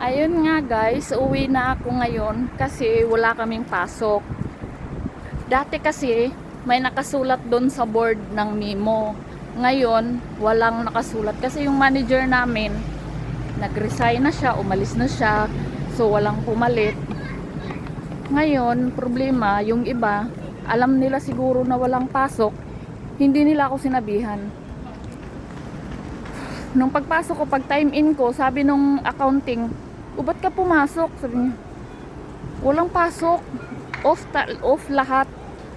Ayun nga guys, uwi na ako ngayon kasi wala kaming pasok. Dati kasi may nakasulat doon sa board ng Mimo. Ngayon, walang nakasulat kasi yung manager namin nag-resign na siya, umalis na siya. So walang pumalit. Ngayon, problema, yung iba, alam nila siguro na walang pasok, hindi nila ako sinabihan. Nung pagpasok ko, pag time in ko, sabi nung accounting, o ba't ka pumasok? Sabi niya, walang pasok. Off, ta- off lahat.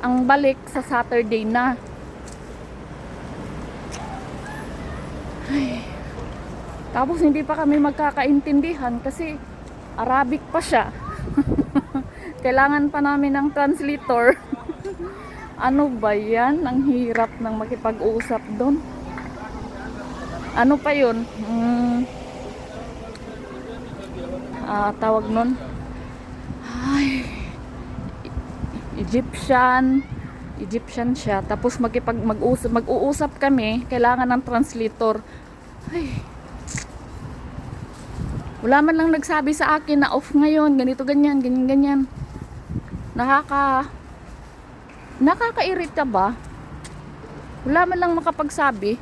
Ang balik sa Saturday na. Ay. Tapos hindi pa kami magkakaintindihan kasi Arabic pa siya. Kailangan pa namin ng translator. ano ba yan? Ang hirap ng makipag-usap doon. Ano pa yun? Hmm, ah, tawag nun? Ay, Egyptian. Egyptian siya. Tapos magkipag mag-usap, mag-uusap kami, kailangan ng translator. Ay. Wala man lang nagsabi sa akin na off ngayon, ganito ganyan, ganyan ganyan. Nakaka Nakakairita ba? Wala man lang makapagsabi.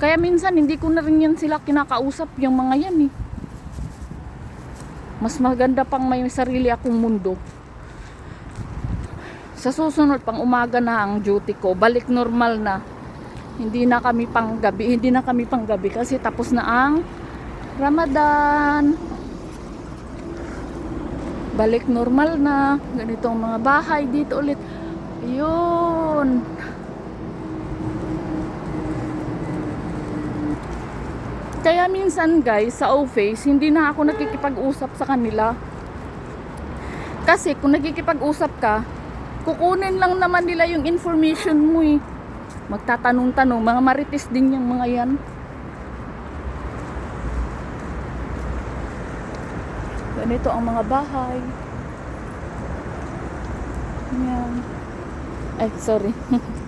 Kaya minsan hindi ko na rin yan sila kinakausap yung mga yan eh. Mas maganda pang may sarili akong mundo. Sa susunod pang umaga na ang duty ko, balik normal na. Hindi na kami pang gabi, hindi na kami pang gabi kasi tapos na ang Ramadan. Balik normal na. Ganito ang mga bahay dito ulit. Ayun. Kaya minsan guys, sa office, hindi na ako nakikipag-usap sa kanila. Kasi kung nakikipag-usap ka, kukunin lang naman nila yung information mo eh. Magtatanong-tanong, mga marites din yung mga yan. Ganito ang mga bahay. Yan. Ay, sorry.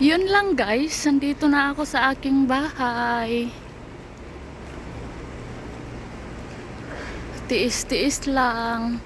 Yun lang guys, nandito na ako sa aking bahay. Tiis-tiis lang.